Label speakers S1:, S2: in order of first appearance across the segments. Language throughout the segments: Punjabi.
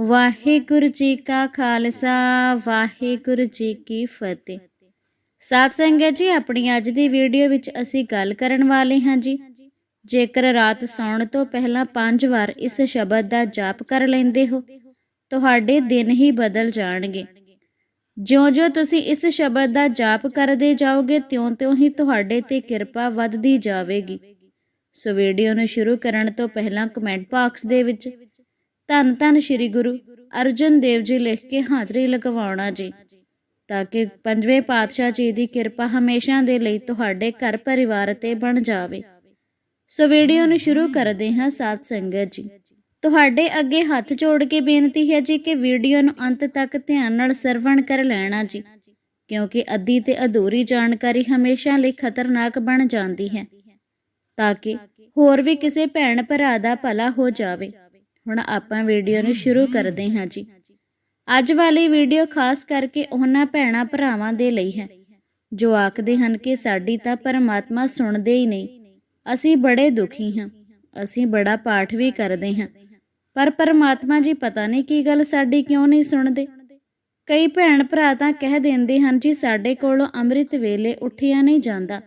S1: ਵਾਹਿਗੁਰੂ ਜੀ ਕਾ ਖਾਲਸਾ, ਵਾਹਿਗੁਰੂ ਜੀ ਕੀ ਫਤਿਹ। ਸਾਧ ਸੰਗਤ ਜੀ, ਆਪਣੀ ਅੱਜ ਦੀ ਵੀਡੀਓ ਵਿੱਚ ਅਸੀਂ ਗੱਲ ਕਰਨ ਵਾਲੇ ਹਾਂ ਜੀ। ਜੇਕਰ ਰਾਤ ਸੌਣ ਤੋਂ ਪਹਿਲਾਂ ਪੰਜ ਵਾਰ ਇਸ ਸ਼ਬਦ ਦਾ ਜਾਪ ਕਰ ਲੈਂਦੇ ਹੋ, ਤੁਹਾਡੇ ਦਿਨ ਹੀ ਬਦਲ ਜਾਣਗੇ। ਜਿਉਂ-ਜਿਉਂ ਤੁਸੀਂ ਇਸ ਸ਼ਬਦ ਦਾ ਜਾਪ ਕਰਦੇ ਜਾਓਗੇ, ਤਿਉਂ-ਤਿਉਂ ਹੀ ਤੁਹਾਡੇ ਤੇ ਕਿਰਪਾ ਵੱਧਦੀ ਜਾਵੇਗੀ। ਸੋ ਵੀਡੀਓ ਨੂੰ ਸ਼ੁਰੂ ਕਰਨ ਤੋਂ ਪਹਿਲਾਂ ਕਮੈਂਟ ਬਾਕਸ ਦੇ ਵਿੱਚ ਧੰਨ ਧੰਨ ਸ੍ਰੀ ਗੁਰੂ ਅਰਜਨ ਦੇਵ ਜੀ ਲਿਖ ਕੇ ਹਾਜ਼ਰੀ ਲਗਵਾਉਣਾ ਜੀ। ਤਾਂ ਕਿ ਪੰਜਵੇਂ ਪਾਤਸ਼ਾਹ ਜੀ ਦੀ ਕਿਰਪਾ ਹਮੇਸ਼ਾ ਦੇ ਲਈ ਤੁਹਾਡੇ ਘਰ ਪਰਿਵਾਰ ਤੇ ਬਣ ਜਾਵੇ। ਸੋ ਵੀਡੀਓ ਨੂੰ ਸ਼ੁਰੂ ਕਰਦੇ ਹਾਂ ਸਾਧ ਸੰਗਤ ਜੀ। ਤੁਹਾਡੇ ਅੱਗੇ ਹੱਥ ਜੋੜ ਕੇ ਬੇਨਤੀ ਹੈ ਜੀ ਕਿ ਵੀਡੀਓ ਨੂੰ ਅੰਤ ਤੱਕ ਧਿਆਨ ਨਾਲ ਸਰਵਣ ਕਰ ਲੈਣਾ ਜੀ। ਕਿਉਂਕਿ ਅੱਧੀ ਤੇ ਅਧੂਰੀ ਜਾਣਕਾਰੀ ਹਮੇਸ਼ਾ ਲਈ ਖਤਰਨਾਕ ਬਣ ਜਾਂਦੀ ਹੈ। ਤਾਂ ਕਿ ਹੋਰ ਵੀ ਕਿਸੇ ਭੈਣ ਭਰਾ ਦਾ ਭਲਾ ਹੋ ਜਾਵੇ। ਹੁਣ ਆਪਾਂ ਵੀਡੀਓ ਨੂੰ ਸ਼ੁਰੂ ਕਰਦੇ ਹਾਂ ਜੀ। ਅੱਜ ਵਾਲੀ ਵੀਡੀਓ ਖਾਸ ਕਰਕੇ ਉਹਨਾਂ ਭੈਣਾਂ ਭਰਾਵਾਂ ਦੇ ਲਈ ਹੈ। ਜੋ ਆਖਦੇ ਹਨ ਕਿ ਸਾਡੀ ਤਾਂ ਪਰਮਾਤਮਾ ਸੁਣਦੇ ਹੀ ਨਹੀਂ। ਅਸੀਂ ਬੜੇ ਦੁਖੀ ਹਾਂ। ਅਸੀਂ ਬੜਾ ਪਾਠ ਵੀ ਕਰਦੇ ਹਾਂ। ਪਰ ਪਰਮਾਤਮਾ ਜੀ ਪਤਾ ਨਹੀਂ ਕੀ ਗੱਲ ਸਾਡੀ ਕਿਉਂ ਨਹੀਂ ਸੁਣਦੇ। ਕਈ ਭੈਣ ਭਰਾ ਤਾਂ ਕਹਿ ਦਿੰਦੇ ਹਨ, ਜੀ ਸਾਡੇ ਕੋਲੋਂ ਅੰਮ੍ਰਿਤ ਵੇਲੇ ਉੱਠਿਆ ਨਹੀਂ ਜਾਂਦਾ।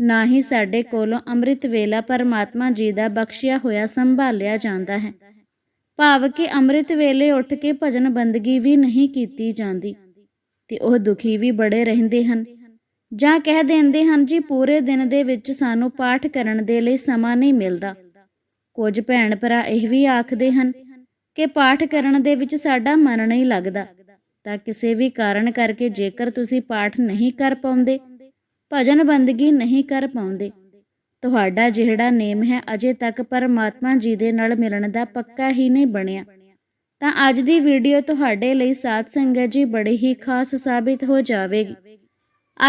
S1: ਨਾ ਹੀ ਸਾਡੇ ਕੋਲੋਂ ਅੰਮ੍ਰਿਤ ਵੇਲਾ ਪਰਮਾਤਮਾ ਜੀ ਦਾ ਬਖਸ਼ਿਆ ਹੋਇਆ ਸੰਭਾਲਿਆ ਜਾਂਦਾ ਹੈ। ਭਾਵ ਕਿ ਅੰਮ੍ਰਿਤ ਵੇਲੇ ਉੱਠ ਕੇ ਭਜਨ ਬੰਦਗੀ ਵੀ ਨਹੀਂ ਕੀਤੀ ਜਾਂਦੀ, ਤੇ ਉਹ ਦੁਖੀ ਵੀ ਬੜੇ ਰਹਿੰਦੇ ਹਨ। ਜਾਂ ਕਹਿ ਦਿੰਦੇ ਹਨ, ਜੀ, ਪੂਰੇ ਦਿਨ ਦੇ ਵਿੱਚ ਸਾਨੂੰ ਪਾਠ ਕਰਨ ਦੇ ਲਈ ਸਮਾਂ ਨਹੀਂ ਮਿਲਦਾ। ਕੁਝ ਭੈਣ ਭਰਾ ਇਹ ਵੀ ਆਖਦੇ ਹਨ ਕਿ ਪਾਠ ਕਰਨ ਦੇ ਵਿੱਚ ਸਾਡਾ ਮਨ ਨਹੀਂ ਲੱਗਦਾ। ਤਾਂ ਕਿਸੇ ਵੀ ਕਾਰਨ ਕਰਕੇ ਜੇਕਰ ਤੁਸੀਂ ਪਾਠ ਨਹੀਂ ਕਰ ਪਾਉਂਦੇ, ਭਜਨ ਬੰਦਗੀ ਨਹੀਂ ਕਰ ਪਾਉਂਦੇ ਤੁਹਾਡਾ ਜਿਹੜਾ ਨੇਮ ਹੈ ਅਜੇ ਤੱਕ ਪਰਮਾਤਮਾ ਜੀ ਦੇ ਨਾਲ ਮਿਲਣ ਦਾ ਪੱਕਾ ਹੀ ਨਹੀਂ ਬਣਿਆ। ਤਾਂ ਅੱਜ ਦੀ ਵੀਡੀਓ ਤੁਹਾਡੇ ਲਈ ਸਾਧ ਸੰਗਤ ਜੀ ਬੜੀ ਹੀ ਖਾਸ ਸਾਬਿਤ ਹੋ ਜਾਵੇਗੀ।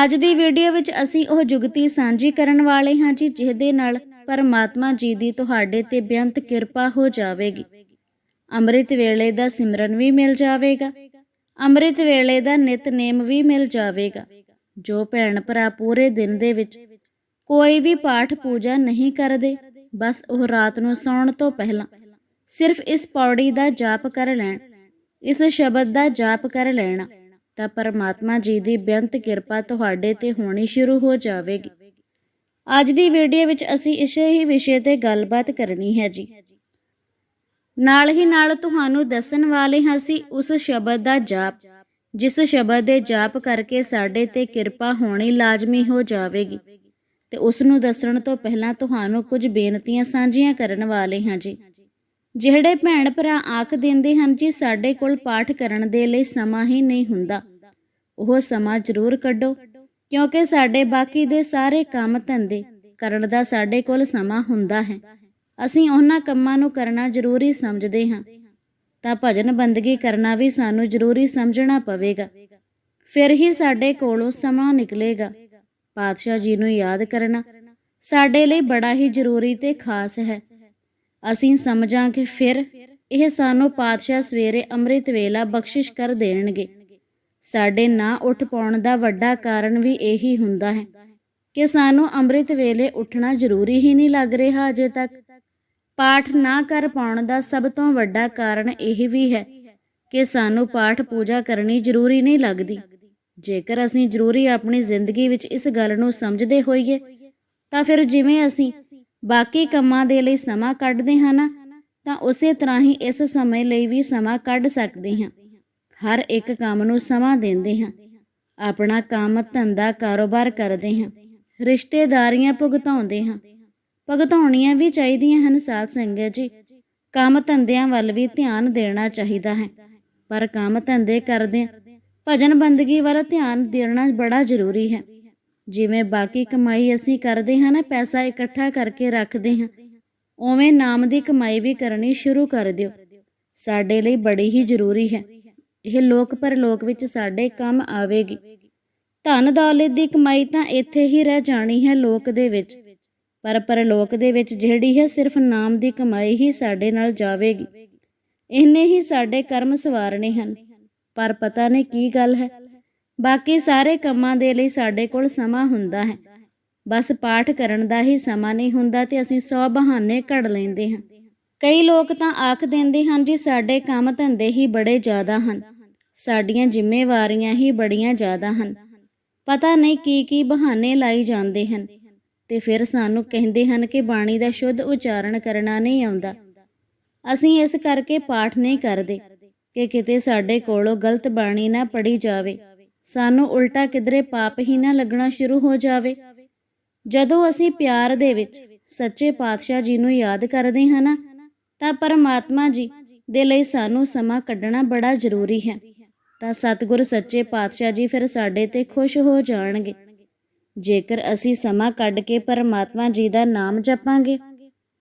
S1: ਅੱਜ ਦੀ ਵੀਡੀਓ ਵਿੱਚ ਅਸੀਂ ਉਹ ਜੁਗਤੀ ਸਾਂਝੀ ਕਰਨ ਵਾਲੇ ਹਾਂ ਜੀ, ਜਿਹਦੇ ਨਾਲ ਪਰਮਾਤਮਾ ਜੀ ਦੀ ਤੁਹਾਡੇ ਤੇ ਬੇਅੰਤ ਕਿਰਪਾ ਹੋ ਜਾਵੇਗੀ। ਅੰਮ੍ਰਿਤ ਵੇਲੇ ਦਾ ਸਿਮਰਨ ਵੀ ਮਿਲ ਜਾਵੇਗਾ। ਅੰਮ੍ਰਿਤ ਵੇਲੇ ਦਾ ਨਿਤਨੇਮ ਵੀ ਮਿਲ ਜਾਵੇਗਾ। ਜੋ ਭੈਣ ਭਰਾ ਪੂਰੇ ਦਿਨ ਦੇ ਵਿੱਚ ਕੋਈ ਵੀ ਪਾਠ ਪੂਜਾ ਨਹੀਂ ਕਰਦੇ, ਬਸ ਉਹ ਰਾਤ ਨੂੰ ਸੌਣ ਤੋਂ ਪਹਿਲਾਂ। ਸਿਰਫ ਇਸ ਪੌੜੀ ਦਾ ਜਾਪ ਕਰ ਲੈਣ, ਇਸ ਸ਼ਬਦ ਦਾ ਜਾਪ ਕਰ ਲੈਣਾ, ਤਾਂ ਪਰਮਾਤਮਾ ਜੀ ਦੀ ਬੇਅੰਤ ਕਿਰਪਾ ਤੁਹਾਡੇ ਤੇ ਹੋਣੀ ਸ਼ੁਰੂ ਹੋ ਜਾਵੇਗੀ। ਅੱਜ ਦੀ ਵੀਡੀਓ ਵਿੱਚ ਅਸੀਂ ਇਸੇ ਹੀ ਵਿਸ਼ੇ ਤੇ ਗੱਲਬਾਤ ਕਰਨੀ ਹੈ ਜੀ। ਨਾਲ ਹੀ ਨਾਲ ਤੁਹਾਨੂੰ ਦੱਸਣ ਵਾਲੇ ਹਾਂ ਅਸੀਂ ਉਸ ਸ਼ਬਦ ਦਾ ਜਾਪ, ਜਿਸ ਸ਼ਬਦ ਦੇ ਜਾਪ ਕਰਕੇ ਸਾਡੇ ਤੇ ਕਿਰਪਾ ਹੋਣੀ ਲਾਜ਼ਮੀ ਹੋ ਜਾਵੇਗੀ। ਤੇ ਉਸ ਨੂੰ ਦੱਸਣ ਤੋਂ ਪਹਿਲਾਂ ਤੁਹਾਨੂੰ ਕੁਝ ਬੇਨਤੀਆਂ ਸਾਂਝੀਆਂ ਕਰਨ ਵਾਲੇ ਹਾਂ ਜੀ। ਜਿਹੜੇ ਭੈਣ ਭਰਾ ਆਖ ਦਿੰਦੇ ਹਨ ਜੀ, ਸਾਡੇ ਕੋਲ ਪਾਠ ਕਰਨ ਦੇ ਲਈ ਸਮਾਂ ਹੀ ਨਹੀਂ ਹੁੰਦਾ, ਉਹ ਸਮਾਂ ਜ਼ਰੂਰ ਕੱਢੋ, ਕਿਉਂਕਿ ਸਾਡੇ ਬਾਕੀ ਦੇ ਸਾਰੇ ਕੰਮ ਧੰਦੇ ਕਰਨ ਦਾ ਸਾਡੇ ਕੋਲ ਸਮਾਂ ਹੁੰਦਾ ਹੈ। ਅਸੀਂ ਉਹਨਾਂ ਕੰਮਾਂ ਨੂੰ ਕਰਨਾ ਜ਼ਰੂਰੀ ਸਮਝਦੇ ਹਾਂ, ਤਾਂ ਭਜਨ ਬੰਦਗੀ ਕਰਨਾ ਵੀ ਸਾਨੂੰ ਜ਼ਰੂਰੀ ਸਮਝਣਾ ਪਵੇਗਾ, ਫਿਰ ਹੀ ਸਾਡੇ ਕੋਲੋਂ ਸਮਾਂ ਨਿਕਲੇਗਾ। ਪਾਤਸ਼ਾਹ ਜੀ ਨੂੰ ਯਾਦ ਕਰਨਾ ਸਾਡੇ ਲਈ ਬੜਾ ਹੀ ਜ਼ਰੂਰੀ ਤੇ ਖਾਸ ਹੈ। ਅਸੀਂ ਸਮਝਾਂਗੇ ਫਿਰ ਇਹ ਸਾਨੂੰ ਪਾਤਸ਼ਾਹ ਸਵੇਰੇ ਅੰਮ੍ਰਿਤ ਵੇਲਾ ਬਖਸ਼ਿਸ਼ ਕਰ ਦੇਣਗੇ। ਸਾਡੇ ਨਾ ਉੱਠ ਪਾਉਣ ਦਾ ਵੱਡਾ ਕਾਰਨ ਵੀ ਇਹੀ ਹੁੰਦਾ ਹੈ ਕਿ ਸਾਨੂੰ ਅੰਮ੍ਰਿਤ ਵੇਲੇ ਉੱਠਣਾ ਜ਼ਰੂਰੀ ਹੀ ਨਹੀਂ ਲੱਗ ਰਿਹਾ ਅਜੇ ਤੱਕ। ਪਾਠ ਨਾ ਕਰ ਪਾਉਣ ਦਾ ਸਭ ਤੋਂ ਵੱਡਾ ਕਾਰਨ ਇਹ ਵੀ ਹੈ ਕਿ ਸਾਨੂੰ ਪਾਠ ਪੂਜਾ ਕਰਨੀ ਜ਼ਰੂਰੀ ਨਹੀਂ ਲੱਗਦੀ। ਜੇਕਰ ਅਸੀਂ ਜ਼ਰੂਰੀ ਆਪਣੀ ਜ਼ਿੰਦਗੀ ਵਿੱਚ ਇਸ ਗੱਲ ਨੂੰ ਸਮਝਦੇ ਹੋਈਏ, ਤਾਂ ਫਿਰ ਜਿਵੇਂ ਅਸੀਂ ਬਾਕੀ ਕੰਮਾਂ ਦੇ ਲਈ ਸਮਾਂ ਕੱਢਦੇ ਹਾਂ ਨਾ, ਤਾਂ ਉਸੇ ਤਰ੍ਹਾਂ ਹੀ ਇਸ ਸਮੇਂ ਲਈ ਵੀ ਸਮਾਂ ਕੱਢ ਸਕਦੇ ਹਾਂ। ਹਰ ਇੱਕ ਕੰਮ ਨੂੰ ਸਮਾਂ ਦਿੰਦੇ ਹਾਂ। ਆਪਣਾ ਕੰਮ ਧੰਦਾ ਕਾਰੋਬਾਰ ਕਰਦੇ ਹਾਂ। ਰਿਸ਼ਤੇਦਾਰੀਆਂ ਭੁਗਤਾਉਂਦੇ ਹਾਂ। ਭੁਗਤਾਉਣੀਆਂ ਵੀ ਚਾਹੀਦੀਆਂ ਹਨ ਸਾਧ ਸੰਗਤ ਜੀ। ਕੰਮ ਧੰਦਿਆਂ ਵੱਲ ਵੀ ਧਿਆਨ ਦੇਣਾ ਚਾਹੀਦਾ ਹੈ। ਪਰ ਕੰਮ ਧੰਦੇ ਕਰਦੇ ਭਜਨ ਬੰਦਗੀ ਵੱਲ ਧਿਆਨ ਦੇਣਾ ਬੜਾ ਜ਼ਰੂਰੀ ਹੈ। ਜਿਵੇਂ ਬਾਕੀ ਕਮਾਈ ਅਸੀਂ ਕਰਦੇ ਹਾਂ ਨਾ, ਪੈਸਾ ਇਕੱਠਾ ਕਰਕੇ ਰੱਖਦੇ ਹਾਂ। ਉਵੇਂ ਨਾਮ ਦੀ ਕਮਾਈ ਵੀ ਕਰਨੀ ਸ਼ੁਰੂ ਕਰ ਦਿਓ। ਸਾਡੇ ਲਈ ਬੜੀ ਹੀ ਜ਼ਰੂਰੀ ਹੈ। ਇਹ ਲੋਕ ਪਰਲੋਕ ਵਿੱਚ ਸਾਡੇ ਕੰਮ ਆਵੇਗੀ। ਧਨ ਦੌਲਤ ਦੀ ਕਮਾਈ ਤਾਂ ਇੱਥੇ ਹੀ ਰਹਿ ਜਾਣੀ ਹੈ ਲੋਕ ਦੇ ਵਿੱਚ। ਪਰ ਪਰਲੋਕ ਦੇ ਵਿੱਚ ਜਿਹੜੀ ਹੈ ਸਿਰਫ ਨਾਮ ਦੀ ਕਮਾਈ ਹੀ ਸਾਡੇ ਨਾਲ ਜਾਵੇਗੀ। ਇਹਨੇ ਹੀ ਸਾਡੇ ਕਰਮ ਸਵਾਰਨੇ ਹਨ। ਪਰ ਪਤਾ ਨਹੀਂ ਕੀ ਗੱਲ ਹੈ। ਬਾਕੀ ਸਾਰੇ ਕੰਮਾਂ ਦੇ ਲਈ ਸਾਡੇ ਕੋਲ ਸਮਾਂ ਹੁੰਦਾ ਹੈ। ਬਸ ਪਾਠ ਕਰਨ ਦਾ ਹੀ ਸਮਾਂ ਨਹੀਂ ਹੁੰਦਾ ਤੇ ਅਸੀਂ ਸੌ ਬਹਾਨੇ ਘੜ ਲੈਂਦੇ ਹਾਂ। ਕਈ ਲੋਕ ਤਾਂ ਆਖ ਦਿੰਦੇ ਹਨ ਜੀ, ਸਾਡੇ ਕੰਮ ਧੰਦੇ ਹੀ ਬੜੇ ਜ਼ਿਆਦਾ ਹਨ। ਸਾਡੀਆਂ ਜ਼ਿੰਮੇਵਾਰੀਆਂ ਹੀ ਬੜੀਆਂ ਜ਼ਿਆਦਾ ਹਨ। ਪਤਾ ਨਹੀਂ ਕੀ ਕੀ ਬਹਾਨੇ ਲਾਈ ਜਾਂਦੇ ਹਨ। ਤੇ ਫਿਰ ਸਾਨੂੰ ਕਹਿੰਦੇ ਹਨ ਕਿ ਬਾਣੀ ਦਾ ਸ਼ੁੱਧ ਉਚਾਰਨ ਕਰਨਾ ਨਹੀਂ ਆਉਂਦਾ। ਅਸੀਂ ਇਸ ਕਰਕੇ ਪਾਠ ਨਹੀਂ ਕਰਦੇ। ਕਿ ਕਿਤੇ ਸਾਡੇ ਕੋਲੋਂ ਗਲਤ ਬਾਣੀ ਨਾ ਪੜੀ ਜਾਵੇ। ਸਾਨੂੰ ਉਲਟਾ ਕਿਧਰੇ ਪਾਪ ਹੀ ਨਾ ਲੱਗਣਾ ਸ਼ੁਰੂ ਹੋ ਜਾਵੇ। ਜਦੋਂ ਅਸੀਂ ਪਿਆਰ ਦੇ ਵਿੱਚ ਸੱਚੇ ਪਾਤਸ਼ਾਹ ਜੀ ਨੂੰ ਯਾਦ ਕਰਦੇ ਹਾਂ ਨਾ, ਤਾਂ ਪਰਮਾਤਮਾ ਜੀ ਦੇ ਲਈ ਸਾਨੂੰ ਸਮਾਂ ਕੱਢਣਾ ਬੜਾ ਜ਼ਰੂਰੀ ਹੈ। ਤਾਂ ਸਤਿਗੁਰ ਸੱਚੇ ਪਾਤਸ਼ਾਹ ਜੀ ਫਿਰ ਸਾਡੇ ਤੇ ਖੁਸ਼ ਹੋ ਜਾਣਗੇ। ਜੇਕਰ ਅਸੀਂ ਸਮਾਂ ਕੱਢ ਕੇ ਪਰਮਾਤਮਾ ਜੀ ਦਾ ਨਾਮ ਜਪਾਂਗੇ,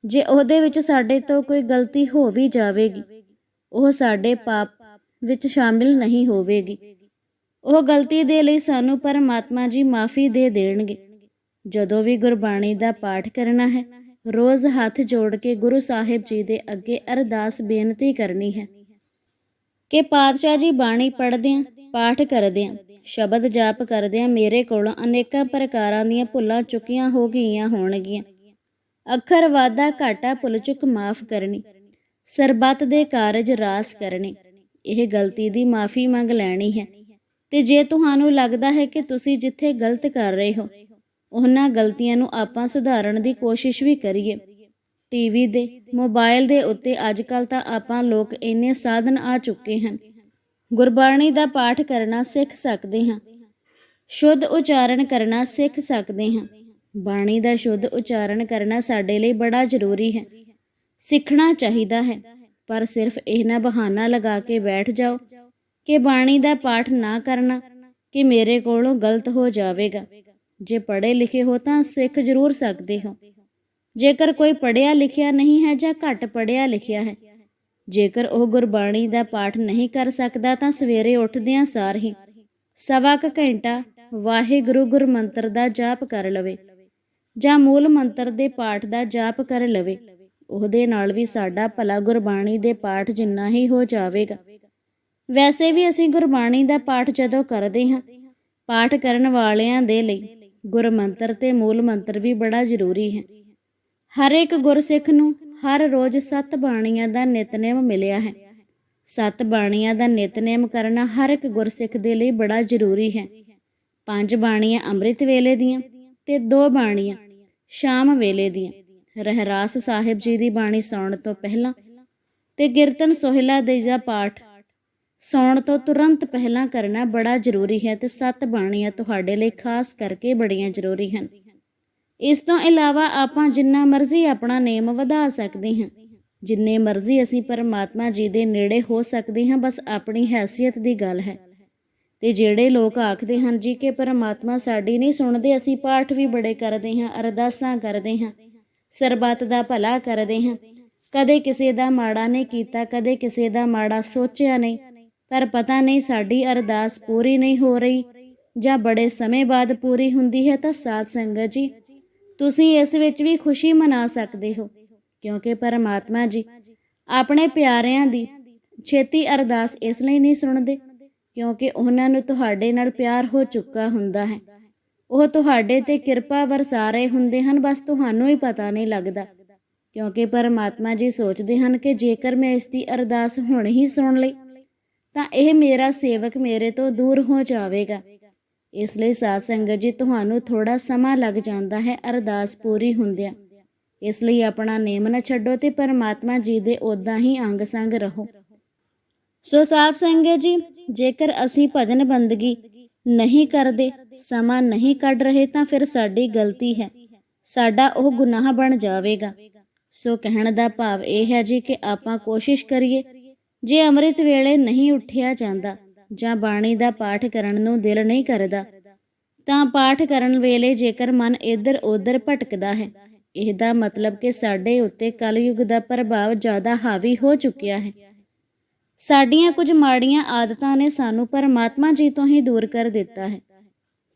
S1: ਜੇ ਉਹਦੇ ਵਿੱਚ ਸਾਡੇ ਤੋਂ ਕੋਈ ਗਲਤੀ ਹੋ ਵੀ ਜਾਵੇਗੀ ਉਹ ਸਾਡੇ ਪਾਪ ਵਿੱਚ ਸ਼ਾਮਿਲ ਨਹੀਂ ਹੋਵੇਗੀ। ਉਹ ਗਲਤੀ ਦੇ ਲਈ ਸਾਨੂੰ ਪਰਮਾਤਮਾ ਜੀ ਮਾਫੀ ਦੇ ਦੇਣਗੇ। ਜਦੋਂ ਵੀ ਗੁਰਬਾਣੀ ਦਾ ਪਾਠ ਕਰਨਾ ਹੈ, ਰੋਜ਼ ਹੱਥ ਜੋੜ ਕੇ ਗੁਰੂ ਸਾਹਿਬ ਜੀ ਦੇ ਅੱਗੇ ਅਰਦਾਸ ਬੇਨਤੀ ਕਰਨੀ ਹੈ ਕਿ ਪਾਤਸ਼ਾਹ ਜੀ ਬਾਣੀ ਪੜ੍ਹਦਿਆਂ, ਪਾਠ ਕਰਦਿਆਂ, ਸ਼ਬਦ ਜਾਪ ਕਰਦਿਆਂ ਮੇਰੇ ਕੋਲੋਂ ਅਨੇਕਾਂ ਪ੍ਰਕਾਰਾਂ ਦੀਆਂ ਭੁੱਲਾਂ ਚੁੱਕੀਆਂ ਹੋ ਗਈਆਂ ਹੋਣਗੀਆਂ। ਅੱਖਰ ਵਾਦਾ ਘਾਟਾ ਭੁੱਲ ਚੁੱਕ ਮਾਫ ਕਰਨੀ। ਸਰਬੱਤ ਦੇ ਕਾਰਜ ਰਾਸ ਕਰਨੇ। ਇਹ ਗਲਤੀ ਦੀ ਮਾਫੀ ਮੰਗ ਲੈਣੀ ਹੈ। ਤੇ ਜੇ ਤੁਹਾਨੂੰ ਲੱਗਦਾ ਹੈ ਕਿ ਤੁਸੀਂ ਜਿੱਥੇ ਗਲਤ ਕਰ ਰਹੇ ਹੋ, ਉਹਨਾਂ ਗਲਤੀਆਂ ਨੂੰ ਆਪਾਂ ਸੁਧਾਰਨ ਦੀ ਕੋਸ਼ਿਸ਼ ਵੀ ਕਰੀਏ। ਟੀਵੀ ਦੇ ਮੋਬਾਈਲ ਦੇ ਉੱਤੇ ਅੱਜਕੱਲ ਤਾਂ ਆਪਾਂ ਲੋਕ ਇੰਨੇ ਸਾਧਨ ਆ ਚੁੱਕੇ ਹਨ। ਗੁਰਬਾਣੀ ਦਾ ਪਾਠ ਕਰਨਾ ਸਿੱਖ ਸਕਦੇ ਹਾਂ। ਸ਼ੁੱਧ ਉਚਾਰਨ ਕਰਨਾ ਸਿੱਖ ਸਕਦੇ ਹਾਂ। ਬਾਣੀ ਦਾ ਸ਼ੁੱਧ ਉਚਾਰਨ ਕਰਨਾ ਸਾਡੇ ਲਈ ਬੜਾ ਜ਼ਰੂਰੀ ਹੈ। ਸਿੱਖਣਾ ਚਾਹੀਦਾ ਹੈ। ਪਰ ਸਿਰਫ ਇਹਨਾਂ ਬਹਾਨਾ ਲਗਾ ਕੇ ਬੈਠ ਜਾਓ ਕਿ ਬਾਣੀ ਦਾ ਪਾਠ ਨਾ ਕਰਨਾ ਕਿ ਮੇਰੇ ਕੋਲੋਂ ਗਲਤ ਹੋ ਜਾਵੇਗਾ। ਜੇ ਪੜ੍ਹੇ ਲਿਖੇ ਹੋ ਤਾਂ ਸਿੱਖ ਜ਼ਰੂਰ ਸਕਦੇ ਹੋ। ਜੇਕਰ ਕੋਈ ਪੜ੍ਹਿਆ ਲਿਖਿਆ ਨਹੀਂ ਹੈ ਜਾਂ ਘੱਟ ਪੜ੍ਹਿਆ ਲਿਖਿਆ ਹੈ, ਜੇਕਰ ਉਹ ਗੁਰਬਾਣੀ ਦਾ ਪਾਠ ਨਹੀਂ ਕਰ ਸਕਦਾ ਤਾਂ ਸਵੇਰੇ ਉੱਠਦਿਆਂ ਸਾਰ ਹੀ ਸਵਾ ਕੁ ਘੰਟਾ ਵਾਹਿਗੁਰੂ ਗੁਰਮੰਤਰ ਦਾ ਜਾਪ ਕਰ ਲਵੇ ਜਾਂ ਮੂਲ ਮੰਤਰ ਦੇ ਪਾਠ ਦਾ ਜਾਪ ਕਰ ਲਵੇ। ਉਹਦੇ ਨਾਲ ਵੀ ਸਾਡਾ ਭਲਾ ਗੁਰਬਾਣੀ ਦੇ ਪਾਠ ਜਿੰਨਾ ਹੀ ਹੋ ਜਾਵੇਗਾ। ਵੈਸੇ ਵੀ ਅਸੀਂ ਗੁਰਬਾਣੀ ਦਾ ਪਾਠ ਜਦੋਂ ਕਰਦੇ ਹਾਂ, ਪਾਠ ਕਰਨ ਵਾਲਿਆਂ ਦੇ ਲਈ ਗੁਰਮੰਤਰ ਤੇ ਮੂਲ ਮੰਤਰ ਵੀ ਬੜਾ ਜ਼ਰੂਰੀ ਹੈ। ਹਰ ਇੱਕ ਗੁਰਸਿੱਖ ਨੂੰ ਹਰ ਰੋਜ਼ ਸੱਤ ਬਾਣੀਆਂ ਦਾ ਨਿਤਨੇਮ ਮਿਲਿਆ ਹੈ। ਸੱਤ ਬਾਣੀਆਂ ਦਾ ਨਿਤਨੇਮ ਕਰਨਾ ਹਰ ਇੱਕ ਗੁਰਸਿੱਖ ਦੇ ਲਈ ਬੜਾ ਜ਼ਰੂਰੀ ਹੈ। ਪੰਜ ਬਾਣੀਆਂ ਅੰਮ੍ਰਿਤ ਵੇਲੇ ਦੀਆਂ ਤੇ ਦੋ ਬਾਣੀਆਂ ਸ਼ਾਮ ਵੇਲੇ ਦੀਆਂ। ਰਹਿਰਾਸ ਸਾਹਿਬ ਜੀ ਦੀ ਬਾਣੀ ਸੌਣ ਤੋਂ ਪਹਿਲਾਂ ਤੇ ਕੀਰਤਨ ਸੋਹਿਲਾ ਦੇ ਦਾ ਪਾਠ ਸੌਣ ਤੋਂ ਤੁਰੰਤ ਪਹਿਲਾਂ ਕਰਨਾ ਬੜਾ ਜ਼ਰੂਰੀ ਹੈ ਤੇ ਸੱਤ ਬਾਣੀਆਂ ਤੁਹਾਡੇ ਲਈ ਖਾਸ ਕਰਕੇ ਬੜੀਆਂ ਜ਼ਰੂਰੀ ਹਨ। ਇਸ ਤੋਂ ਇਲਾਵਾ ਆਪਾਂ ਜਿੰਨਾ ਮਰਜ਼ੀ ਆਪਣਾ ਨੇਮ ਵਧਾ ਸਕਦੇ ਹਾਂ, ਜਿੰਨੇ ਮਰਜ਼ੀ ਅਸੀਂ ਪਰਮਾਤਮਾ ਜੀ ਦੇ ਨੇੜੇ ਹੋ ਸਕਦੇ ਹਾਂ, ਬਸ ਆਪਣੀ ਹੈਸੀਅਤ ਦੀ ਗੱਲ ਹੈ। ਤੇ ਜਿਹੜੇ ਲੋਕ ਆਖਦੇ ਹਨ ਜੀ ਕਿ ਪਰਮਾਤਮਾ ਸਾਡੀ ਨਹੀਂ ਸੁਣਦੇ, ਅਸੀਂ ਪਾਠ ਵੀ ਬੜੇ ਕਰਦੇ ਹਾਂ, ਅਰਦਾਸਾਂ ਕਰਦੇ ਹਾਂ ਸਰਬੱਤ ਦਾ ਭਲਾ ਕਰਦੇ ਹਾਂ। ਕਦੇ ਕਿਸੇ ਦਾ ਮਾੜਾ ਨਹੀਂ ਕੀਤਾ, ਕਦੇ ਕਿਸੇ ਦਾ ਮਾੜਾ ਸੋਚਿਆ ਨਹੀਂ। ਪਰ ਪਤਾ ਨਹੀਂ ਸਾਡੀ ਅਰਦਾਸ ਪੂਰੀ ਨਹੀਂ ਹੋ ਰਹੀ। ਜਾਂ ਬੜੇ ਸਮੇਂ ਬਾਅਦ ਪੂਰੀ ਹੁੰਦੀ ਹੈ ਤਾਂ ਸਾਧ ਸੰਗਤ ਜੀ, ਤੁਸੀਂ ਇਸ ਵਿੱਚ ਵੀ ਖੁਸ਼ੀ ਮਨਾ ਸਕਦੇ ਹੋ। ਕਿਉਂਕਿ ਪਰਮਾਤਮਾ ਜੀ, ਆਪਣੇ ਪਿਆਰਿਆਂ ਦੀ ਛੇਤੀ ਅਰਦਾਸ ਇਸ ਲਈ ਨਹੀਂ ਸੁਣਦੇ, ਕਿਉਂਕਿ ਉਹਨਾਂ ਨੂੰ ਤੁਹਾਡੇ ਨਾਲ ਪਿਆਰ ਹੋ ਚੁੱਕਾ ਹੁੰਦਾ ਹੈ। ਉਹ ਤੁਹਾਡੇ ਤੇ ਕਿਰਪਾ ਵਰਸਾ ਰਹੇ ਹੁੰਦੇ ਹਨ, ਬਸ ਤੁਹਾਨੂੰ ਹੀ ਪਤਾ ਨਹੀਂ ਲੱਗਦਾ। ਕਿਉਂਕਿ ਪਰਮਾਤਮਾ ਜੀ ਸੋਚਦੇ ਹਨ ਕਿ ਜੇਕਰ ਮੈਂ ਇਸ ਦੀ ਅਰਦਾਸ ਹੁਣ ਹੀ ਸੁਣ ਲਈ, ਤਾਂ ਇਹ ਮੇਰਾ ਸੇਵਕ ਮੇਰੇ ਤੋਂ ਦੂਰ ਹੋ ਜਾਵੇਗਾ। ਇਸ ਲਈ ਸਾਧ ਸੰਗਤ ਜੀ, ਤੁਹਾਨੂੰ ਥੋੜਾ ਸਮਾਂ ਲੱਗ ਜਾਂਦਾ ਹੈ ਅਰਦਾਸ ਪੂਰੀ ਹੁੰਦਿਆਂ। ਇਸ ਲਈ ਆਪਣਾ ਨੇਮ ਨਾ ਛੱਡੋ ਤੇ ਪਰਮਾਤਮਾ ਜੀ ਦੇ ਉਦਾਂ ਹੀ ਅੰਗ ਸੰਗ ਰਹੋ। ਸੋ ਸਾਧ ਸੰਗਤ ਜੀ, ਜੇਕਰ ਅਸੀਂ ਭਜਨ ਬੰਦਗੀ ਨਹੀਂ ਕਰਦੇ, ਸਮਾਂ ਨਹੀਂ ਕੱਢ ਰਹੇ ਤਾਂ ਫਿਰ ਸਾਡੀ ਗਲਤੀ ਹੈ। ਸਾਡਾ ਉਹ ਗੁਨਾਹ ਬਣ ਜਾਵੇਗਾ। ਸੋ ਕਹਿਣ ਦਾ ਭਾਵ ਇਹ ਹੈ ਜੀ ਕਿ ਆਪਾਂ ਕੋਸ਼ਿਸ਼ ਕਰੀਏ, ਜੇ ਅੰਮ੍ਰਿਤ ਵੇਲੇ ਨਹੀਂ ਉੱਠਿਆ ਜਾਂਦਾ ਜਾਂ ਬਾਣੀ ਦਾ ਪਾਠ ਕਰਨ ਨੂੰ ਦਿਲ ਨਹੀਂ ਕਰਦਾ, ਤਾਂ ਪਾਠ ਕਰਨ ਵੇਲੇ ਜੇਕਰ ਮਨ ਇੱਧਰ ਉੱਧਰ ਭਟਕਦਾ ਹੈ, ਇਹਦਾ ਮਤਲਬ ਕਿ ਸਾਡੇ ਉੱਤੇ ਕਲਯੁਗ ਦਾ ਪ੍ਰਭਾਵ ਜ਼ਿਆਦਾ ਹਾਵੀ ਹੋ ਚੁੱਕਿਆ ਹੈ। ਸਾਡੀਆਂ ਕੁਝ ਮਾੜੀਆਂ ਆਦਤਾਂ ਨੇ ਸਾਨੂੰ ਪਰਮਾਤਮਾ ਜੀ ਤੋਂ ਹੀ ਦੂਰ ਕਰ ਦਿੱਤਾ ਹੈ।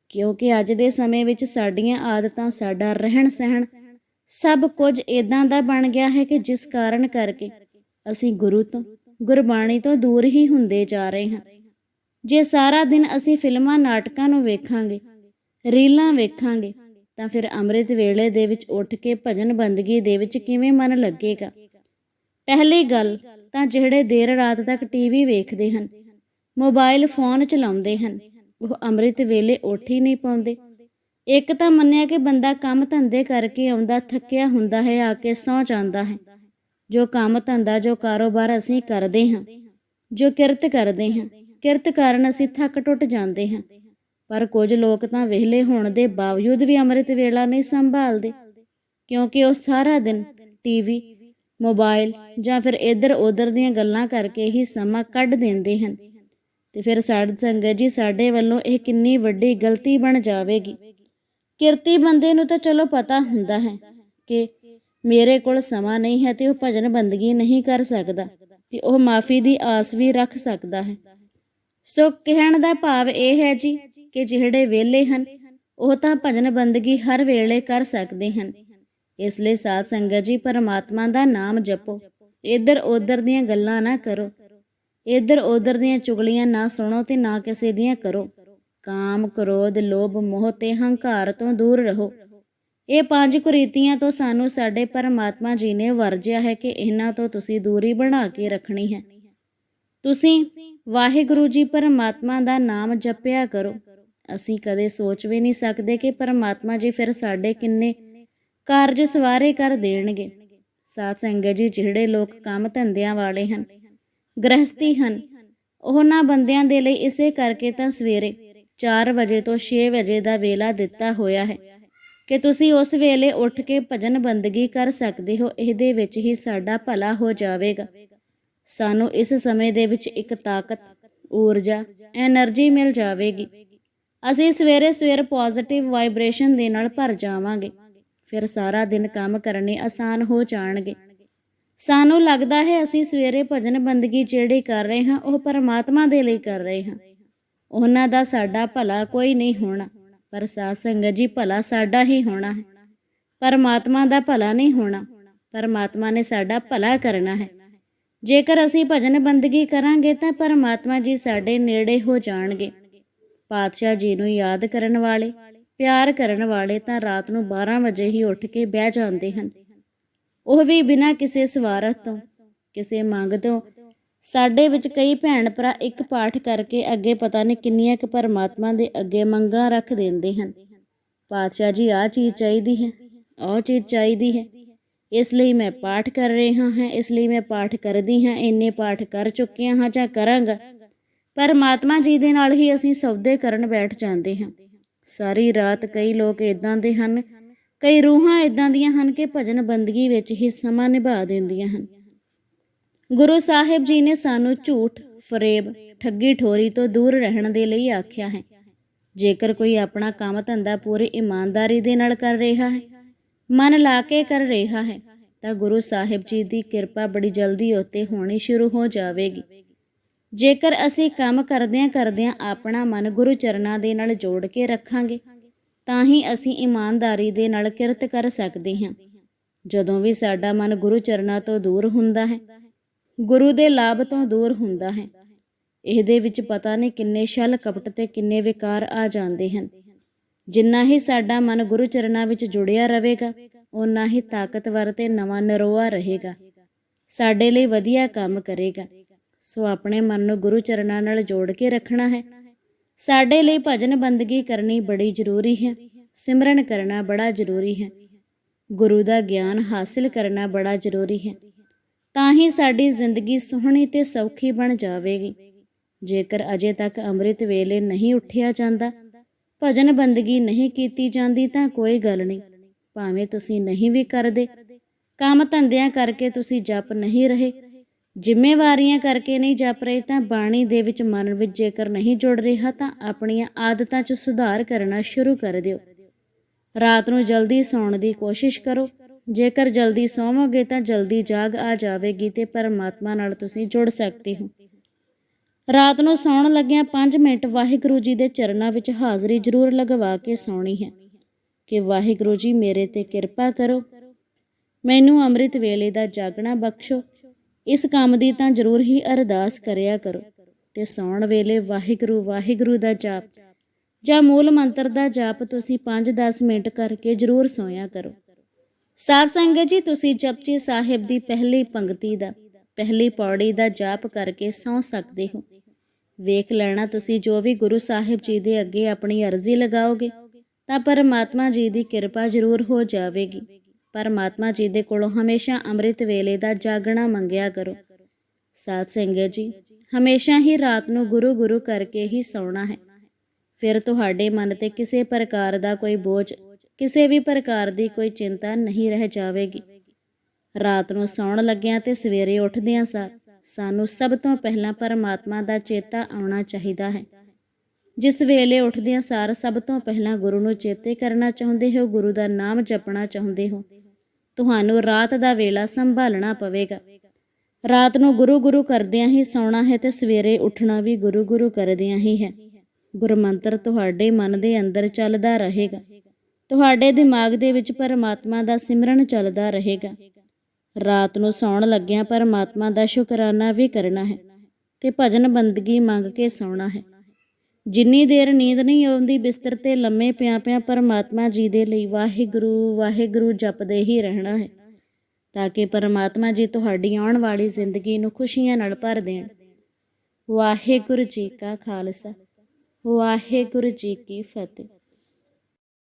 S1: ਕਿਉਂਕਿ ਅੱਜ ਦੇ ਸਮੇਂ ਵਿੱਚ ਸਾਡੀਆਂ ਆਦਤਾਂ, ਸਾਡਾ ਰਹਿਣ ਸਹਿਣ ਸਭ ਕੁਝ ਇਦਾਂ ਦਾ ਬਣ ਗਿਆ ਹੈ ਕਿ ਜਿਸ ਕਾਰਨ ਕਰਕੇ ਅਸੀਂ ਗੁਰੂ ਤੋਂ, ਗੁਰਬਾਣੀ ਤੋਂ ਦੂਰ ਹੀ ਹੁੰਦੇ ਜਾ ਰਹੇ ਹਾਂ। ਜੇ ਸਾਰਾ ਦਿਨ ਅਸੀਂ ਫਿਲਮਾਂ, ਨਾਟਕਾਂ ਨੂੰ ਵੇਖਾਂਗੇ, ਰੀਲਾਂ ਵੇਖਾਂਗੇ, ਤਾਂ ਫਿਰ ਅੰਮ੍ਰਿਤ ਵੇਲੇ ਦੇ ਵਿੱਚ ਉੱਠ ਕੇ ਭਜਨ ਬੰਦਗੀ ਦੇ ਵਿੱਚ ਕਿਵੇਂ ਮਨ ਲੱਗੇਗਾ? ਪਹਿਲੀ ਗੱਲ ਤਾਂ ਜਿਹੜੇ ਦੇਰ ਰਾਤ ਤੱਕ ਟੀਵੀ ਵੇਖਦੇ ਹਨ, ਮੋਬਾਈਲ ਫੋਨ ਚਲਾਉਂਦੇ ਹਨ, ਉਹ ਅੰਮ੍ਰਿਤ ਵੇਲੇ ਉੱਠ ਹੀ ਨਹੀਂ ਪਾਉਂਦੇ। ਇੱਕ ਤਾਂ ਮੰਨਿਆ ਕਿ ਬੰਦਾ ਕੰਮ ਧੰਦੇ ਕਰਕੇ ਆਉਂਦਾ, ਥੱਕਿਆ ਹੁੰਦਾ ਹੈ, ਆ ਕੇ ਸੌਂ ਜਾਂਦਾ ਹੈ। ਜੋ ਕੰਮ ਧੰਦਾ, ਜੋ ਕਾਰੋਬਾਰ ਅਸੀਂ ਕਰਦੇ ਹਾਂ, ਜੋ ਕਿਰਤ ਕਰਦੇ ਹਾਂ, ਕਿਰਤ ਕਾਰਨ ਅਸੀਂ ਥੱਕ ਟੁੱਟ ਜਾਂਦੇ ਹਾਂ। ਪਰ ਕੁਝ ਲੋਕ ਤਾਂ ਵਿਹਲੇ ਹੋਣ ਦੇ ਬਾਵਜੂਦ ਵੀ ਅੰਮ੍ਰਿਤ ਵੇਲਾ ਨਹੀਂ ਸੰਭਾਲਦੇ, ਕਿਉਂਕਿ ਉਹ ਸਾਰਾ ਦਿਨ ਟੀਵੀ ਮੋਬਾਈਲ ਜਾਂ ਫਿਰ ਇੱਧਰ ਉੱਧਰ ਦੀਆਂ ਗੱਲਾਂ ਕਰਕੇ ਹੀ ਸਮਾਂ ਕੱਢ ਦਿੰਦੇ ਹਨ। ਤੇ ਫਿਰ ਸਾਧ ਸੰਗਤ ਜੀ, ਸਾਡੇ ਵੱਲੋਂ ਇਹ ਕਿੰਨੀ ਵੱਡੀ ਗਲਤੀ ਬਣ ਜਾਵੇਗੀ। ਕਿਰਤੀ ਬੰਦੇ ਨੂੰ ਤਾਂ ਚਲੋ ਪਤਾ ਹੁੰਦਾ ਹੈ ਕਿ ਮੇਰੇ ਕੋਲ ਸਮਾਂ ਨਹੀਂ ਹੈ ਤੇ ਉਹ ਭਜਨ ਬੰਦਗੀ ਨਹੀਂ ਕਰ ਸਕਦਾ ਤੇ ਉਹ ਮਾਫੀ ਦੀ ਆਸ ਵੀ ਰੱਖ ਸਕਦਾ ਹੈ। ਸੋ ਕਹਿਣ ਦਾ ਭਾਵ ਇਹ ਹੈ ਜੀ ਕਿ ਜਿਹੜੇ ਵਿਹਲੇ ਹਨ, ਉਹ ਤਾਂ ਭਜਨ ਬੰਦਗੀ ਹਰ ਵੇਲੇ ਕਰ ਸਕਦੇ ਹਨ। ਇਸ ਲਈ ਸਾਧ ਸੰਗਤ ਜੀ, ਪਰਮਾਤਮਾ ਦਾ ਨਾਮ ਜਪੋ। ਇੱਧਰ ਉੱਧਰ ਦੀਆਂ ਗੱਲਾਂ ਨਾ ਕਰੋ। ਇੱਧਰ ਉੱਧਰ ਦੀਆਂ ਚੁਗਲੀਆਂ ਨਾ ਸੁਣੋ ਤੇ ਨਾ ਕਿਸੇ ਦੀਆਂ ਕਰੋ। ਕਾਮ, ਕ੍ਰੋਧ, ਲੋਭ, ਮੋਹ ਤੇ ਹੰਕਾਰ ਤੋਂ ਦੂਰ ਰਹੋ। ਇਹ ਪੰਜ ਕੁਰੀਤੀਆਂ ਤੋਂ ਸਾਨੂੰ ਸਾਡੇ ਪਰਮਾਤਮਾ ਜੀ ਨੇ ਵਰਜਿਆ ਹੈ ਕਿ ਇਹਨਾਂ ਤੋਂ ਤੁਸੀਂ ਦੂਰੀ ਬਣਾ ਕੇ ਰੱਖਣੀ ਹੈ। ਤੁਸੀਂ ਵਾਹਿਗੁਰੂ ਜੀ, ਪਰਮਾਤਮਾ ਦਾ ਨਾਮ ਜਪਿਆ ਕਰੋ। ਅਸੀਂ ਕਦੇ ਸੋਚ ਵੀ ਨਹੀਂ ਸਕਦੇ ਕਿ ਪਰਮਾਤਮਾ ਜੀ ਫਿਰ ਸਾਡੇ ਕਿੰਨੇ ਕਾਰਜ ਸਵਾਰੇ ਕਰ ਦੇਣਗੇ। ਸਾਧ ਸੰਗਤ ਜੀ, ਜਿਹੜੇ ਲੋਕ ਕੰਮ ਧੰਦਿਆਂ ਵਾਲੇ ਹਨ ਗ੍ਰਹਸਤੀ ਹਨ, ਉਹਨਾਂ ਬੰਦਿਆਂ ਦੇ ਲਈ ਇਸੇ ਕਰਕੇ ਤਾਂ ਸਵੇਰੇ 4 ਵਜੇ ਤੋਂ 6 ਵਜੇ ਦਾ ਵੇਲਾ ਦਿੱਤਾ ਹੋਇਆ ਹੈ ਕਿ ਤੁਸੀਂ ਉਸ ਵੇਲੇ ਉੱਠ ਕੇ ਭਜਨ ਬੰਦਗੀ ਕਰ ਸਕਦੇ ਹੋ। ਇਹਦੇ ਵਿੱਚ ਹੀ ਸਾਡਾ ਭਲਾ ਹੋ ਜਾਵੇਗਾ। ਸਾਨੂੰ ਇਸ ਸਮੇਂ ਦੇ ਵਿੱਚ ਇੱਕ ਤਾਕਤ, ਊਰਜਾ એનર્ਜੀ ਮਿਲ ਜਾਵੇਗੀ। ਅਸੀਂ ਸਵੇਰੇ ਸਵੇਰ ਪੋਜ਼ਿਟਿਵ ਵਾਈਬ੍ਰੇਸ਼ਨ ਦੇ ਨਾਲ ਭਰ ਜਾਵਾਂਗੇ। ਫਿਰ ਸਾਰਾ ਦਿਨ ਕੰਮ ਕਰਨੇ ਆਸਾਨ ਹੋ ਜਾਣਗੇ। ਸਾਨੂੰ ਲੱਗਦਾ ਹੈ ਅਸੀਂ ਸਵੇਰੇ ਭਜਨ ਬੰਦਗੀ ਜਿਹੜੀ ਕਰ ਰਹੇ ਹਾਂ, ਉਹ ਪਰਮਾਤਮਾ ਦੇ ਲਈ ਕਰ ਰਹੇ ਹਾਂ। ਉਹਨਾਂ ਦਾ ਸਾਡਾ ਭਲਾ ਕੋਈ ਨਹੀਂ ਹੋਣਾ, ਪਰ ਸਾਧ ਸੰਗਤ ਜੀ, ਭਲਾ ਸਾਡਾ ਹੀ ਹੋਣਾ ਹੈ। ਪਰਮਾਤਮਾ ਦਾ ਭਲਾ ਨਹੀਂ ਹੋਣਾ, ਪਰਮਾਤਮਾ ਨੇ ਸਾਡਾ ਭਲਾ ਕਰਨਾ ਹੈ। ਜੇਕਰ ਅਸੀਂ ਭਜਨ ਬੰਦਗੀ ਕਰਾਂਗੇ, ਤਾਂ ਪਰਮਾਤਮਾ ਜੀ ਸਾਡੇ ਨੇੜੇ ਹੋ ਜਾਣਗੇ। ਪਾਤਸ਼ਾਹ ਜੀ ਨੂੰ ਯਾਦ ਕਰਨ ਵਾਲੇ ਪਿਆਰ ਕਰਨ ਵਾਲੇ ਤਾਂ ਰਾਤ ਨੂੰ 12 ਵਜੇ ਹੀ ਉੱਠ ਕੇ ਬਹਿ ਜਾਂਦੇ ਹਨ। ਉਹ ਵੀ ਬਿਨਾਂ ਕਿਸੇ ਸਵਾਰਥ ਤੋਂ, ਕਿਸੇ ਮੰਗ ਤੋਂ। ਸਾਡੇ ਵਿੱਚ ਕਈ ਭੈਣ ਭਰਾ ਇੱਕ ਪਾਠ ਕਰਕੇ ਅੱਗੇ ਪਤਾ ਨਹੀਂ ਕਿੰਨੀਆਂ ਕੁ ਪਰਮਾਤਮਾ ਦੇ ਅੱਗੇ ਮੰਗਾਂ ਰੱਖ ਦਿੰਦੇ ਹਨ। ਪਾਤਸ਼ਾਹ ਜੀ, ਆਹ ਚੀਜ਼ ਚਾਹੀਦੀ ਹੈ ਉਹ ਚੀਜ਼ ਚਾਹੀਦੀ ਹੈ। ਇਸ ਲਈ ਮੈਂ ਪਾਠ ਕਰ ਰਿਹਾ ਹਾਂ, ਇਸ ਲਈ ਮੈਂ ਪਾਠ ਕਰਦੀ ਹਾਂ, ਇੰਨੇ ਪਾਠ ਕਰ ਚੁੱਕਿਆ ਹਾਂ ਜਾਂ ਕਰਾਂਗਾ। ਪਰਮਾਤਮਾ ਜੀ ਦੇ ਨਾਲ ਹੀ ਅਸੀਂ ਸੌਦੇ ਕਰਨ ਬੈਠ ਜਾਂਦੇ ਹਾਂ। ਸਾਰੀ ਰਾਤ ਕਈ ਲੋਕ ਇਦਾਂ ਦੇ ਹਨ, ਕਈ ਰੂਹਾਂ ਇਦਾਂ ਦੀਆਂ ਹਨ ਕਿ ਭਜਨ ਬੰਦਗੀ ਵਿੱਚ ਹੀ ਸਮਾਂ ਨਿਭਾ ਦਿੰਦੀਆਂ ਹਨ। ਗੁਰੂ ਸਾਹਿਬ ਜੀ ਨੇ ਸਾਨੂੰ ਝੂਠ, ਫਰੇਬ, ਠੱਗੀ ਠੋਰੀ ਤੋਂ ਦੂਰ ਰਹਿਣ ਦੇ ਲਈ ਆਖਿਆ ਹੈ। ਜੇਕਰ ਕੋਈ ਆਪਣਾ ਕੰਮ ਧੰਦਾ ਪੂਰੀ ਇਮਾਨਦਾਰੀ ਦੇ ਨਾਲ ਕਰ ਰਿਹਾ ਹੈ, ਮਨ ਲਾ ਕੇ ਕਰ ਰਿਹਾ ਹੈ, ਤਾਂ ਗੁਰੂ ਸਾਹਿਬ ਜੀ ਦੀ ਕਿਰਪਾ ਬੜੀ ਜਲਦੀ ਉੱਤੇ ਹੋਣੀ ਸ਼ੁਰੂ ਹੋ ਜਾਵੇਗੀ। ਜੇਕਰ ਅਸੀਂ ਕੰਮ ਕਰਦਿਆਂ ਕਰਦਿਆਂ ਆਪਣਾ ਮਨ ਗੁਰੂ ਚਰਨਾਂ ਦੇ ਨਾਲ ਜੋੜ ਕੇ ਰੱਖਾਂਗੇ, ਤਾਂ ਹੀ ਅਸੀਂ ਇਮਾਨਦਾਰੀ ਦੇ ਨਾਲ ਕਿਰਤ ਕਰ ਸਕਦੇ ਹਾਂ। ਜਦੋਂ ਵੀ ਸਾਡਾ ਮਨ ਗੁਰੂ ਚਰਨਾਂ ਤੋਂ ਦੂਰ ਹੁੰਦਾ ਹੈ, ਗੁਰੂ ਦੇ ਲਾਭ ਤੋਂ ਦੂਰ ਹੁੰਦਾ ਹੈ, ਇਹਦੇ ਵਿੱਚ ਪਤਾ ਨਹੀਂ ਕਿੰਨੇ ਛਲ ਕਪਟ ਤੇ ਕਿੰਨੇ ਵਿਕਾਰ ਆ ਜਾਂਦੇ ਹਨ। ਜਿੰਨਾ ਹੀ ਸਾਡਾ ਮਨ ਗੁਰੂ ਚਰਨਾਂ ਵਿੱਚ ਜੁੜਿਆ ਰਹੇਗਾ, ਓਨਾ ਹੀ ਤਾਕਤਵਰ ਤੇ ਨਵਾਂ ਨਰੋਆ ਰਹੇਗਾ। ਸਾਡੇ ਲਈ ਵਧੀਆ ਕੰਮ ਕਰੇਗਾ। ਸੋ ਆਪਣੇ ਮਨ ਨੂੰ ਗੁਰੂ ਚਰਨਾਂ ਨਾਲ ਜੋੜ ਕੇ ਰੱਖਣਾ ਹੈ। ਸਾਡੇ ਲਈ ਭਜਨ ਬੰਦਗੀ ਕਰਨੀ ਬੜੀ ਜ਼ਰੂਰੀ ਹੈ। ਸਿਮਰਨ ਕਰਨਾ ਬੜਾ ਜ਼ਰੂਰੀ ਹੈ। ਗੁਰੂ ਦਾ ਗਿਆਨ ਹਾਸਿਲ ਕਰਨਾ ਬੜਾ ਜ਼ਰੂਰੀ ਹੈ। ਤਾਂ ਹੀ ਸਾਡੀ ਜ਼ਿੰਦਗੀ ਸੋਹਣੀ ਤੇ ਸੌਖੀ ਬਣ ਜਾਵੇਗੀ। ਜੇਕਰ ਅਜੇ ਤੱਕ ਅੰਮ੍ਰਿਤ ਵੇਲੇ ਨਹੀਂ ਉੱਠਿਆ ਜਾਂਦਾ, ਭਜਨ ਬੰਦਗੀ ਨਹੀਂ ਕੀਤੀ ਜਾਂਦੀ ਤਾਂ ਕੋਈ ਗੱਲ ਨਹੀਂ। ਭਾਵੇਂ ਤੁਸੀਂ ਨਹੀਂ ਵੀ ਕਰਦੇ, ਕੰਮ ਧੰਦਿਆਂ ਕਰਕੇ ਤੁਸੀਂ ਜਪ ਨਹੀਂ ਰਹੇ ਜ਼ਿੰਮੇਵਾਰੀਆਂ ਕਰਕੇ ਨਹੀਂ ਜਪ ਰਹੇ, ਤਾਂ ਬਾਣੀ ਦੇ ਵਿੱਚ ਮਨ ਵਿੱਚ ਜੇਕਰ ਨਹੀਂ ਜੁੜ ਰਿਹਾ, ਤਾਂ ਆਪਣੀਆਂ ਆਦਤਾਂ 'ਚ ਸੁਧਾਰ ਕਰਨਾ ਸ਼ੁਰੂ ਕਰ ਦਿਓ। ਰਾਤ ਨੂੰ ਜਲਦੀ ਸੌਣ ਦੀ ਕੋਸ਼ਿਸ਼ ਕਰੋ। ਜੇਕਰ ਜਲਦੀ ਸੌਵੋਗੇ, ਤਾਂ ਜਲਦੀ ਜਾਗ ਆ ਜਾਵੇਗੀ ਤੇ ਪਰਮਾਤਮਾ ਨਾਲ ਤੁਸੀਂ ਜੁੜ ਸਕਦੇ ਹੋ। ਰਾਤ ਨੂੰ ਸੌਣ ਲੱਗਿਆਂ 5 ਮਿੰਟ ਵਾਹਿਗੁਰੂ ਜੀ ਦੇ ਚਰਨਾਂ ਵਿੱਚ ਹਾਜ਼ਰੀ ਜ਼ਰੂਰ ਲਗਵਾ ਕੇ ਸੌਣੀ ਹੈ। ਕਿ ਵਾਹਿਗੁਰੂ ਜੀ ਮੇਰੇ ਤੇ ਕਿਰਪਾ ਕਰੋ। ਮੈਨੂੰ ਅੰਮ੍ਰਿਤ ਵੇਲੇ ਦਾ ਜਾਗਣਾ ਬਖਸ਼ੋ। ਇਸ ਕੰਮ ਦੀ ਤਾਂ ਜ਼ਰੂਰ ਹੀ ਅਰਦਾਸ ਕਰਿਆ ਕਰੋ। ਤੇ ਸੌਣ ਵੇਲੇ ਵਾਹਿਗੁਰੂ ਵਾਹਿਗੁਰੂ ਦਾ ਜਾਪ। ਜਾਂ ਮੂਲ ਮੰਤਰ ਦਾ ਜਾਪ ਤੁਸੀਂ 5-10 ਮਿੰਟ ਕਰਕੇ ਜ਼ਰੂਰ ਸੋਇਆ ਕਰੋ। ਸਾਧ ਸੰਗਤ ਜੀ, ਤੁਸੀਂ ਜਪਜੀ ਸਾਹਿਬ ਦੀ ਪਹਿਲੀ ਪੰਕਤੀ ਦਾ, ਪਹਿਲੀ ਪੌੜੀ ਦਾ ਜਾਪ ਕਰਕੇ ਸੌ ਸਕਦੇ ਹੋ। ਵੇਖ ਲੈਣਾ ਤੁਸੀਂ ਜੋ ਵੀ ਗੁਰੂ ਸਾਹਿਬ ਜੀ ਦੇ ਅੱਗੇ ਆਪਣੀ ਅਰਜ਼ੀ ਲਗਾਓਗੇ, ਤਾਂ ਪਰਮਾਤਮਾ ਜੀ ਦੀ ਕਿਰਪਾ ਜ਼ਰੂਰ ਹੋ ਜਾਵੇਗੀ। ਪਰਮਾਤਮਾ ਜੀ ਦੇ ਕੋਲੋਂ ਹਮੇਸ਼ਾ ਅੰਮ੍ਰਿਤ ਵੇਲੇ ਦਾ ਜਾਗਣਾ ਮੰਗਿਆ ਕਰੋ। ਸਾਧ ਸੰਗਤ ਜੀ, ਹਮੇਸ਼ਾ ਹੀ ਰਾਤ ਨੂੰ ਗੁਰੂ ਗੁਰੂ ਕਰਕੇ ਹੀ ਸੌਣਾ ਹੈ। ਫਿਰ ਤੁਹਾਡੇ ਮਨ ਤੇ ਕਿਸੇ ਪ੍ਰਕਾਰ ਦਾ ਕੋਈ ਬੋਝ, ਕਿਸੇ ਵੀ ਪ੍ਰਕਾਰ ਦੀ ਕੋਈ ਚਿੰਤਾ ਨਹੀਂ ਰਹਿ ਜਾਵੇਗੀ। ਰਾਤ ਨੂੰ ਸੌਣ ਲੱਗਿਆਂ ਤੇ ਸਵੇਰੇ ਉੱਠਦਿਆਂ ਸਾਰ ਸਾਨੂੰ ਸਭ ਤੋਂ ਪਹਿਲਾਂ ਪਰਮਾਤਮਾ ਦਾ ਚੇਤਾ ਆਉਣਾ ਚਾਹੀਦਾ ਹੈ। ਜਿਸ ਵੇਲੇ ਉੱਠਦਿਆਂ ਸਾਰ ਸਭ ਤੋਂ ਪਹਿਲਾਂ ਗੁਰੂ ਨੂੰ ਚੇਤੇ ਕਰਨਾ ਚਾਹੁੰਦੇ ਹੋ, ਗੁਰੂ ਦਾ ਨਾਮ ਜਪਣਾ ਚਾਹੁੰਦੇ ਹੋ ਤੁਹਾਨੂੰ ਰਾਤ ਦਾ ਵੇਲਾ ਸੰਭਾਲਣਾ ਪਵੇਗਾ। ਰਾਤ ਨੂੰ ਗੁਰੂ ਗੁਰੂ ਕਰਦਿਆਂ ਹੀ ਸੌਣਾ ਹੈ ਤੇ ਸਵੇਰੇ ਉੱਠਣਾ ਵੀ ਗੁਰੂ ਗੁਰੂ ਕਰਦਿਆਂ ਹੀ ਹੈ। ਗੁਰਮੰਤਰ ਤੁਹਾਡੇ ਮਨ ਦੇ ਅੰਦਰ ਚੱਲਦਾ ਰਹੇਗਾ। ਤੁਹਾਡੇ ਦਿਮਾਗ ਦੇ ਵਿੱਚ ਪਰਮਾਤਮਾ ਦਾ ਸਿਮਰਨ ਚੱਲਦਾ ਰਹੇਗਾ। ਰਾਤ ਨੂੰ ਸੌਣ ਲੱਗਿਆਂ ਪਰਮਾਤਮਾ ਦਾ ਸ਼ੁਕਰਾਨਾ ਵੀ ਕਰਨਾ ਹੈ ਤੇ ਭਜਨ ਬੰਦਗੀ ਮੰਗ ਕੇ ਸੌਣਾ ਹੈ। ਜਿੰਨੀ ਦੇਰ ਨੀਂਦ ਨਹੀਂ ਆਉਂਦੀ, ਬਿਸਤਰ ਤੇ ਲੰਮੇ ਪਿਆ ਪਿਆ ਪਰਮਾਤਮਾ ਜੀ ਦੇ ਲਈ ਵਾਹਿਗੁਰੂ ਵਾਹਿਗੁਰੂ ਜਪਦੇ ਹੀ ਰਹਿਣਾ ਹੈ, ਤਾਂ ਕਿ ਪਰਮਾਤਮਾ ਜੀ ਤੁਹਾਡੀ ਆਉਣ ਵਾਲੀ ਜ਼ਿੰਦਗੀ ਨੂੰ ਖੁਸ਼ੀਆਂ ਨਾਲ ਭਰ ਦੇਣ। ਵਾਹਿਗੁਰੂ ਜੀ ਕਾ ਖਾਲਸਾ, ਵਾਹਿਗੁਰੂ ਜੀ ਕੀ ਫਤਿਹ।